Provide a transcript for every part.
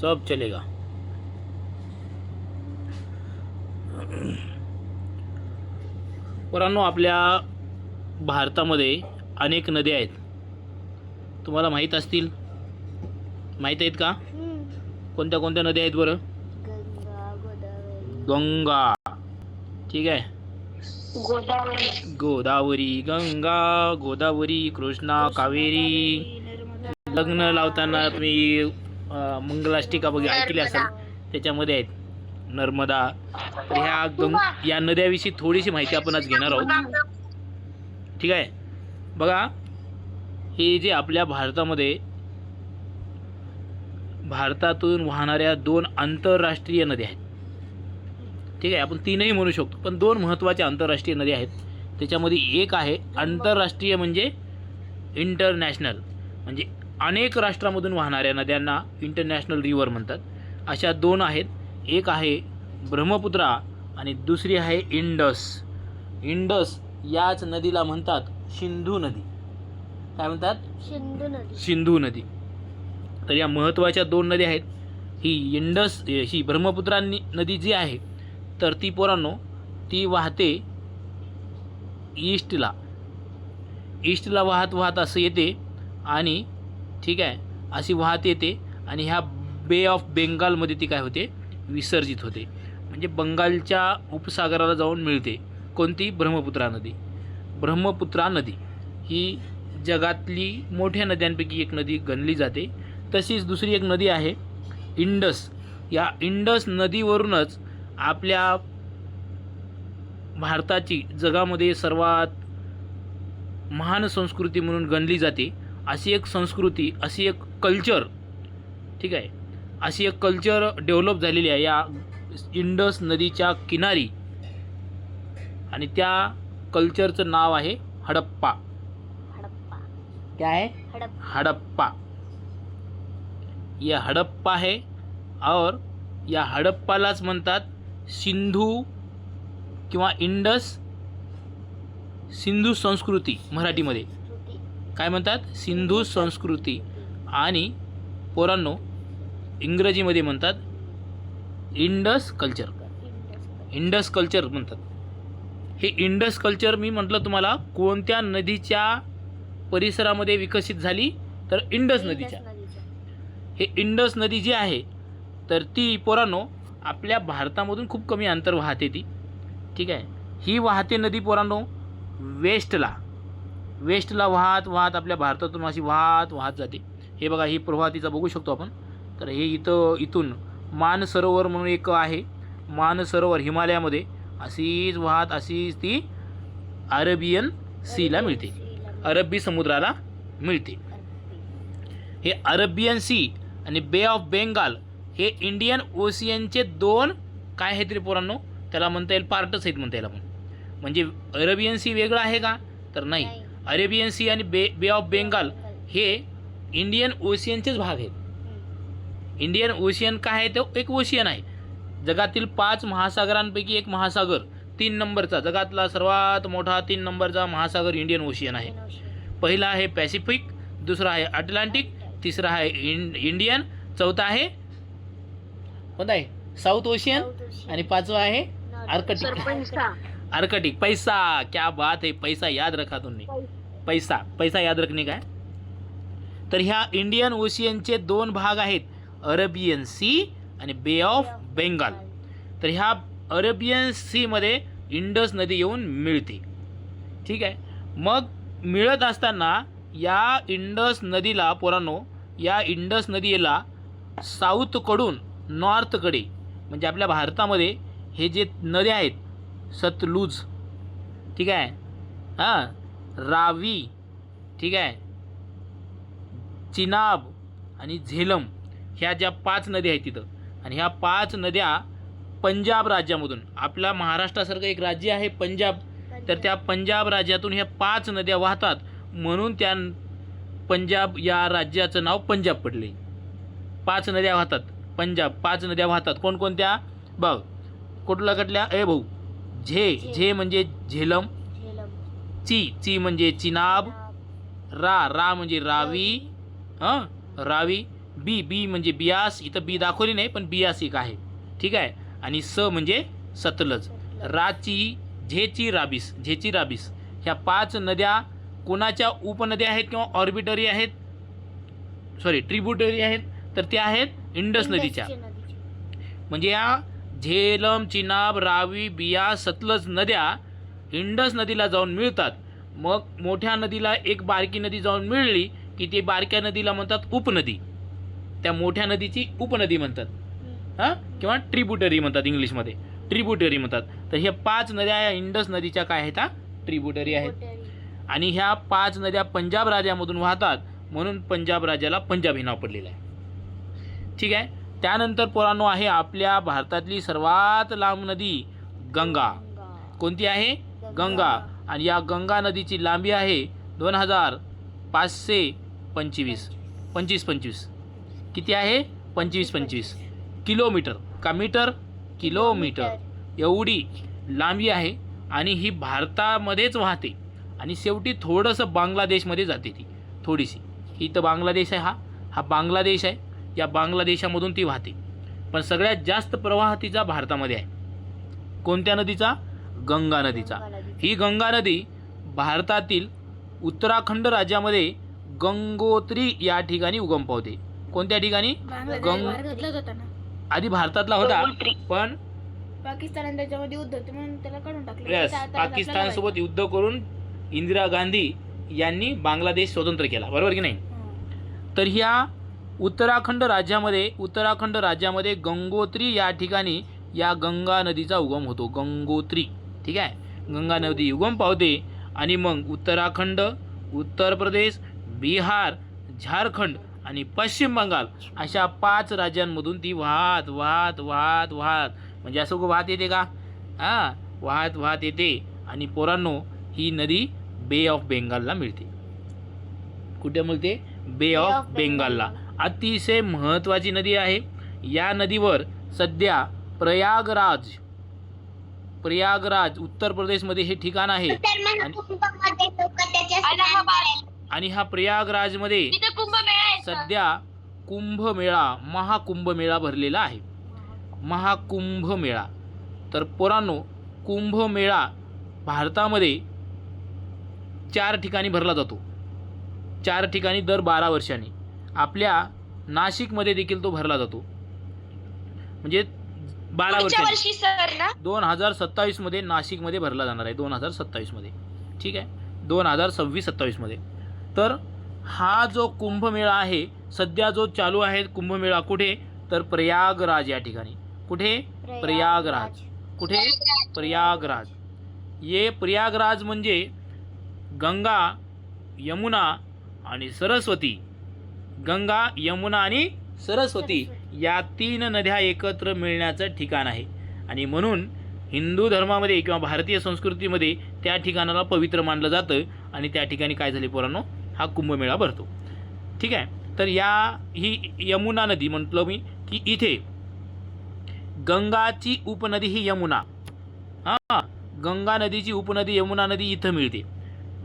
सब चलेगा। पोरांनो आपल्या भारतामध्ये अनेक नद्या आहेत. तुम्हाला माहीत असतील? माहीत आहेत का? कोणत्या कोणत्या नद्या आहेत बरं? गंगा. ठीक आहे. गोदावरी गोदावरी गंगा गोदावरी कृष्णा कावेरी. लग्न लावताना तुम्ही मंगलाष्टिका बघ ऐकली असेल त्याच्यामध्ये आहेत. नर्मदा. तर ह्या गंग या नद्याविषयी थोडीशी माहिती आपण आज घेणार आहोत. ठीक आहे? बघा हे जे आपल्या भारतामध्ये भारतातून वाहणाऱ्या दोन आंतरराष्ट्रीय नद्या आहेत. ठीक आहे? आपण तीनही म्हणू शकतो पण दोन महत्त्वाच्या आंतरराष्ट्रीय नद्या आहेत. त्याच्यामध्ये एक आहे आंतरराष्ट्रीय म्हणजे इंटरनॅशनल. म्हणजे अनेक राष्ट्रामधून वाहणाऱ्या नद्यांना इंटरनॅशनल रिव्हर म्हणतात. अशा दोन आहेत. एक आहे ब्रह्मपुत्रा आणि दुसरी आहे इंडस. इंडस याच नदीला म्हणतात सिंधू नदी. काय म्हणतात? सिंधू नदी. सिंधू नदी. तर या महत्त्वाच्या दोन नद्या आहेत. ही इंडस ही ब्रह्मपुत्रा नदी जी आहे तर ती पोरांनो ती वाहते ईस्टला ईस्टला वाहत वाहत असं येते आणि ठीक आहे? अशी वाहत येते आणि ह्या बे ऑफ बेंगालमध्ये ती काय होते? विसर्जित होते. म्हणजे बंगालच्या उपसागराला जाऊन मिळते. कोणती? ब्रह्मपुत्रा नदी. ब्रह्मपुत्रा नदी ही जगातली मोठ्या नद्यांपैकी एक नदी गणली जाते. तशीच दुसरी एक नदी आहे इंडस. या इंडस नदीवरूनच आपल्या भारताची जगामध्ये सर्वात महान संस्कृती म्हणून गणली जाते. अशी एक संस्कृती अशी एक कल्चर ठीक आहे? अशी एक कल्चर डेव्हलप झालेली आहे या इंडस नदीच्या किनारी. आणि त्या कल्चरचं नाव आहे हडप्पा. हडप्पा. क्या? है हडप्पा. हड़प्पा. ये हड़प्पा है और या हडप्पालाच म्हणतात सिंधू किंवा इंडस सिंधू संस्कृती मराठीमध्ये. काय म्हणतात? सिंधू संस्कृती. आणि पोरांनो इंग्रजीमध्ये म्हणतात इंडस कल्चर. इंडस कल्चर म्हणतात. हे इंडस कल्चर मी म्हटलं तुम्हाला कोणत्या नदीच्या परिसरामध्ये विकसित झाली? तर इंडस नदीच्या. हे इंडस नदी जी आहे तर ती पोरांनो आपल्या भारतामधून खूप कमी अंतर वाहते ती. ठीक आहे? ही वाहते नदी पोरांनो वेस्टला. वेस्टला वाहत वाहत आपल्या भारतातून अशी वाहत वाहत जाते. हे बघा ही प्रवाह तिचा बघू शकतो आपण. तर हे इथं इथून मानसरोवर म्हणून एक आहे. मानसरोवर हिमालयामध्ये अशीच वाहत अशीच ती अरेबियन सीला मिळते. अरबी समुद्राला मिळते. हे अरेबियन सी आणि बे ऑफ बेंगाल हे इंडियन ओशियनचे दोन काय आहेत रे पोरांनो? त्याला म्हणता येईल पार्टच आहेत म्हणता येईल आपण. म्हणजे अरेबियन सी वेगळं आहे का? तर नाही. नाही. अरेबियन सी आणि बे बे ऑफ बेंगाल हे इंडियन ओशियनचेच भाग आहेत. इंडियन ओशियन काय आहे तो एक ओशियन आहे. जगातील पाच महासागरांपैकी एक महासागर तीन नंबरचा. जगातला सर्वात मोठा तीन नंबरचा महासागर इंडियन ओशियन आहे. पहिला आहे पॅसिफिक दुसरा आहे अटलांटिक तिसरा आहे इन इंडियन चौथा आहे कोणता आहे? साऊथ ओशियन आणि पाचवा आहे आर्कटिक. आर्कटिक. पैसा. क्या बात है पैसा याद रखा तुमने पैसा पैसा याद रखणे काय? तर ह्या इंडियन ओशियनचे दोन भाग आहेत अरेबियन सी आणि बे ऑफ बेंगाल तर ह्या अरेबियन सीमध्ये इंडस नदी येऊन मिळते. ठीक आहे? मग मिळत असताना या इंडस नदीला पोरांनो या इंडस नदीला साऊथकडून नॉर्थकडे म्हणजे आपल्या भारतामध्ये हे जे नद्या आहेत सतलुज ठीक आहे? हां. रावी ठीक आहे? चिनाब आणि झेलम ह्या ज्या पाच नद्या आहेत तिथं. आणि ह्या पाच नद्या पंजाब राज्यामधून आपल्या महाराष्ट्रासारखं एक राज्य आहे पंजाब. तर त्या पंजाब राज्यातून ह्या पाच नद्या वाहतात. म्हणून त्या पंजाब या राज्याचं नाव पंजाब पडले. पाच नद्या वाहतात. पंजाब पाच नद्या वाहतात. कोणकोणत्या? बघ कुठल्या कुठल्या? ए भाऊ झे. झे म्हणजे झेलम ची ची म्हणजे चिनाब रा रा म्हणजे रावी हां? रावी बी बी म्हणजे बियास इथं बी दाखवली नाही पण बियास एक आहे. ठीक आहे? आणि स म्हणजे सतलज. राची झेची राबिस झेची राबिस. ह्या पाच नद्या कोणाच्या उपनद्या आहेत किंवा ऑर्बिटरी आहेत? सॉरी ट्रिब्युटरी आहेत. तर त्या आहेत इंडस नदीच्या. म्हणजे या झेलम चिनाब रावी बिया सतलज नद्या इंडस नदीला जाऊन मिळतात. मग मोठ्या नदीला एक बारकी नदी जाऊन मिळली की ते बारक्या नदीला म्हणतात उपनदी. त्या मोठ्या नदीची उपनदी म्हणतात. हां? किंवा ट्रिब्युटरी म्हणतात इंग्लिशमध्ये. ट्रिब्युटरी म्हणतात. तर ह्या पाच नद्या या इंडस नदीच्या काय आहेत हा? ट्रिब्युटरी आहेत. आणि ह्या पाच नद्या पंजाब राज्यामधून वाहतात म्हणून पंजाब राज्याला पंजाब हे नाव पडलेलं आहे. ठीक आहे? त्यानंतर पोरांनो आहे आपल्या भारतातली सर्वात लांब नदी गंगा. कोणती आहे? गंगा आणि या गंगा नदीची लांबी आहे दोन हजार पाचशे पंचवीस. पंचवीस पंचवीस. किती आहे? पंचवीस पंचवीस. किलोमीटर. का मीटर? किलोमीटर. एवढी लांबी आहे आणि ही भारतामध्येच वाहते. आणि शेवटी थोडंसं बांगलादेशमध्ये जाते ती. थोडीशी. ही तर बांगलादेश आहे हा. हा बांगलादेश आहे. या बांगलादेशामधून ती वाहते. पण सगळ्यात जास्त प्रवाह तिचा भारतामध्ये आहे. कोणत्या नदीचा? गंगा नदीचा. ही गंगा नदी भारतातील उत्तराखंड राज्यामध्ये गंगोत्री या ठिकाणी उगम पावते. कोणत्या ठिकाणी? गंग- आधी भारतातला होता पण पाकिस्तान त्याच्यामध्ये युद्ध होते म्हणून त्याला काढून टाकलं. येस त्याचा आता पाकिस्तानसोबत आपल्याला युद्ध करून इंदिरा गांधी यांनी बांगलादेश स्वतंत्र केला. बरोबर की नाही. तर ह्या उत्तराखंड राज्यामध्ये उत्तराखंड राज्यामध्ये गंगोत्री या ठिकाणी या गंगा नदीचा उगम होतो. गंगोत्री. ठीक आहे? गंगा नदी उगम पावते. आणि मग उत्तराखंड उत्तर प्रदेश बिहार झारखंड आणि पश्चिम बंगाल अशा पाच राज्यांमधून ती वाहत वाहत वाहत वाहत. म्हणजे असं वाहत येते का? हां वाहत वाहत येते. आणि पोरांनो ही नदी बे ऑफ बेंगालला मिळते. कुठे मिळते? बे ऑफ बेंगालला अतिशय महत्त्वाची नदी आहे. या नदीवर सध्या प्रयागराज प्रयागराज उत्तर प्रदेशमध्ये हे ठिकाण आहे. आणि हा प्रयागराजमध्ये सध्या कुंभमेळा महाकुंभमेळा भरलेला आहे. महाकुंभमेळा. तर पोरांनो कुंभमेळा भारतामध्ये चार ठिकाणी भरला जातो. चार ठिकाणी दर बारा वर्षांनी. आपल्या नाशिकमध्ये देखील तो भरला जातो. म्हणजे बारा वर्षांनी सर ना? दोन हजार सत्तावीसमध्ये नाशिकमध्ये भरला जाणार आहे दोन हजार सत्तावीसमध्ये ठीक आहे? दोन हजार सव्वीस सत्तावीसमध्ये तर हा जो कुंभमेळा आहे सध्या जो चालू आहे कुंभमेळा कुठे? तर प्रयागराज या ठिकाणी. कुठे? प्रयागराज. कुठे? प्रयागराज. ये प्रयागराज म्हणजे गंगा यमुना आणि सरस्वती. गंगा यमुना आणि सरस्वती. या तीन नद्या एकत्र मिळण्याचं ठिकाण आहे. आणि म्हणून हिंदू धर्मामध्ये किंवा भारतीय संस्कृतीमध्ये त्या ठिकाणाला पवित्र मानलं जातं आणि त्या ठिकाणी काय झाले पोरांनो? हा कुंभमेळा भरतो. ठीक आहे? तर या ही यमुना नदी म्हटलं मी की इथे गंगाची उपनदी ही यमुना. हां गंगा नदीची उपनदी यमुना नदी इथं मिळते.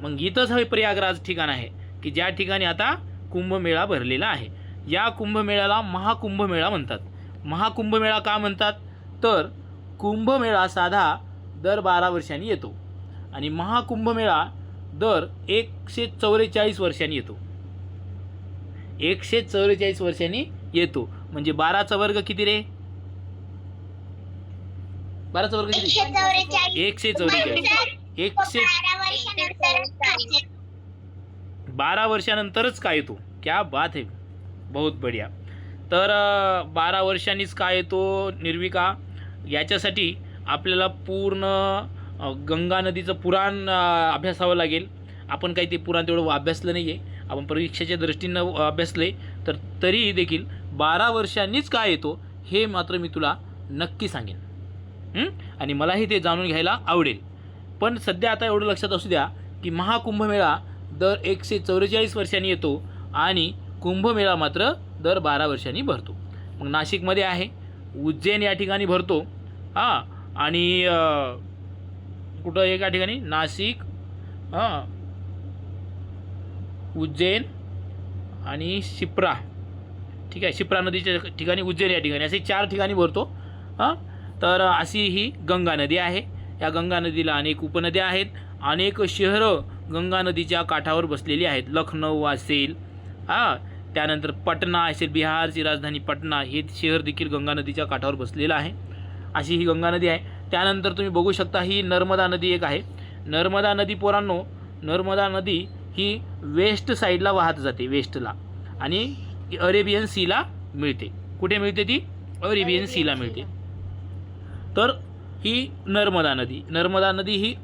मग इथंच हे प्रयागराज ठिकाण आहे की ज्या ठिकाणी आता कुंभमेळा भरलेला आहे. या कुंभमेळ्याला महाकुंभमेळा म्हणतात. महाकुंभमेळा का म्हणतात? तर कुंभमेळा साधा दर बारा वर्षांनी येतो आणि महाकुंभमेळा दर एकशे चौवेचाळीस वर्षांनी येतो. एकशे चौवेचाळीस वर्षांनी येतो. म्हणजे बाराचा वर्ग किती रे? बाराचा वर्ग किती? एकशे चौवेचाळीस. एकशे बारा वर्षानंतरच काय येतो? क्या बात आहे. बहुत बढिया। तर बारा वर्षांनीच काय येतो निर्विका? याच्यासाठी आपल्याला पूर्ण गंगा नदीचं पुराण अभ्यासावं लागेल. आपण काही ते पुराण तेवढं अभ्यासलं नाही आहे आपण परीक्षेच्या दृष्टीनं अभ्यासले. तर तरीही देखील बारा वर्षांनीच काय येतो हे मात्र मी तुला नक्की सांगेन. आणि मलाही ते जाणून घ्यायला आवडेल. पण सध्या आता एवढं लक्षात असू द्या की महाकुंभमेळा दर एकशे चौवेचाळीस वर्षांनी येतो आणि कुंभमेळा मात्र दर बारा वर्षांनी भरतो. मग नाशिकमध्ये आहे. उज्जैन या ठिकाणी भरतो. हां आणि कुठं एका ठिकाणी? नाशिक हां उज्जैन आणि शिप्रा. ठीक आहे शिप्रा नदीच्या ठिकाणी उज्जैन या ठिकाणी. असे चार ठिकाणी भरतो. हां तर अशी ही गंगा नदी आहे. या गंगा नदीला अनेक उपनद्या आहेत. अनेक शहरं गंगा नदीच्या काठावर बसलेली आहेत. लखनौ असेल हां त्यानंतर पटना असेल बिहारची राजधानी पटना हे शहर देखील गंगा नदीच्या काठावर बसलेलं आहे. अशी ही गंगा नदी आहे. त्यानंतर तुम्ही बघू शकता ही नर्मदा नदी एक आहे. नर्मदा नदी पोरांनो नर्मदा नदी ही वेस्ट साईडला वाहत जाते वेस्टला. आणि अरेबियन सीला मिळते. कुठे मिळते ती? अरेबियन सीला मिळते. तर ही नर्मदा नदी. नर्मदा नदी ही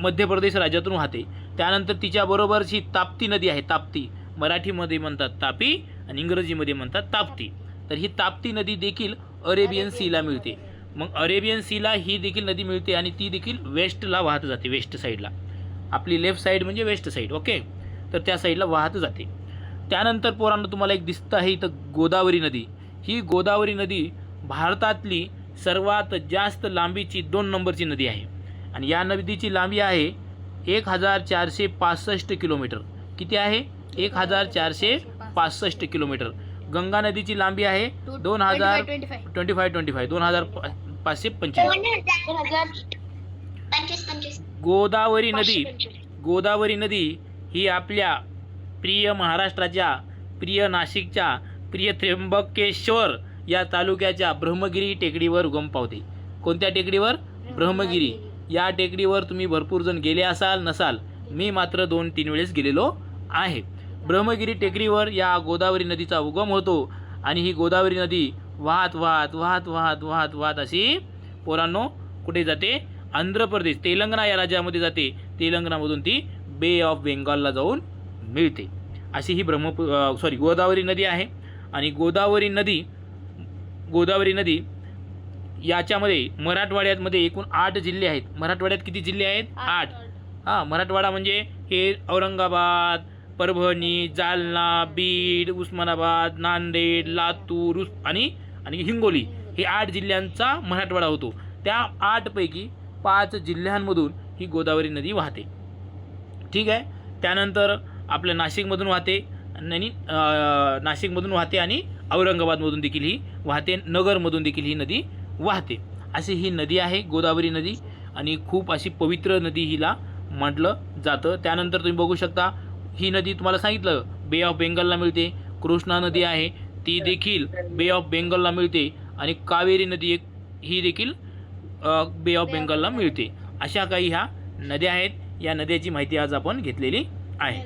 मध्य प्रदेश राज्यातून वाहते. त्यानंतर तिच्याबरोबरची ताप्ती नदी आहे ताप्ती. मराठीमध्ये म्हणतात तापी आणि इंग्रजीमध्ये म्हणतात ताप्ती. तर ही ताप्ती नदी देखील अरेबियन सीला मिळते. मग अरेबियन सीला ही देखील नदी मिळते आणि ती देखील वेस्टला वाहत जाते वेस्ट साईडला. आपली लेफ्ट साईड म्हणजे वेस्ट साईड ओके? तर त्या साईडला वाहत जाते. त्यानंतर पोरांना तुम्हाला एक दिसतं आहे इथं गोदावरी नदी. ही गोदावरी नदी भारतातली सर्वात जास्त लांबीची दोन नंबरची नदी आहे. आणि या नदीची लांबी आहे एक हजार चारशे पासष्ट किलोमीटर. किती आहे? एक हजार चारशे पासष्ट किलोमीटर. गंगा नदीची लांबी आहे दोन हजार ट्वेंटी फाय ट्वेंटी फाय दोन हजार पाचशे पंचवीस. गोदावरी नदी गोदावरी नदी ही आपल्या प्रिय महाराष्ट्राच्या प्रिय नाशिकच्या प्रिय त्र्यंबकेश्वर या तालुक्याच्या ब्रह्मगिरी टेकडीवर उगम पावते. कोणत्या टेकडीवर? ब्रह्मगिरी. या टेकडीवर तुम्ही भरपूर जण गेले असाल नसाल. मी मात्र दोन तीन वेळेस गेलेलो आहे. ब्रह्मगिरी टेकडीवर या गोदावरी नदीचा उगम होतो. आणि ही गोदावरी नदी वाहत वाहत वाहत वाहत वाहत वाहत अशी पोरांनो कुठे जाते? आंध्र प्रदेश तेलंगणा या राज्यामध्ये जाते. तेलंगणामधून ती बे ऑफ बेंगॉलला जाऊन मिळते. अशी ही ब्रह्मपु सॉरी गोदावरी नदी आहे. आणि गोदावरी नदी गोदावरी नदी याच्यामध्ये मराठवाड्यामध्ये एकूण आठ जिल्हे आहेत. मराठवाड्यात किती जिल्हे आहेत? आठ. हां मराठवाडा म्हणजे हे औरंगाबाद परभणी जालना बीड उस्मानाबाद नांदेड लातूर उस आणि आणि हिंगोली हे आठ जिल्ह्यांचा मराठवाडा होतो. त्या आठपैकी पाच जिल्ह्यांमधून ही गोदावरी नदी वाहते. ठीक आहे? त्यानंतर आपल्या नाशिकमधून वाहते आणि नाशिकमधून वाहते आणि औरंगाबादमधून देखील ही वाहते नगरमधून देखील ही नदी वाहते. अशी ही नदी आहे गोदावरी नदी आणि खूप अशी पवित्र नदी हिला म्हटलं जातं. त्यानंतर तुम्ही बघू शकता ही नदी तुम्हाला सांगितलं बे ऑफ बेंगलला मिळते कृष्णा नदी आहे ती देखील बे ऑफ बेंगलला मिळते आणि कावेरी नदी एक ही देखील बे ऑफ बेंगलला मिळते. अशा काही ह्या नद्या आहेत या नद्याची माहिती आज आपण घेतलेली आहे.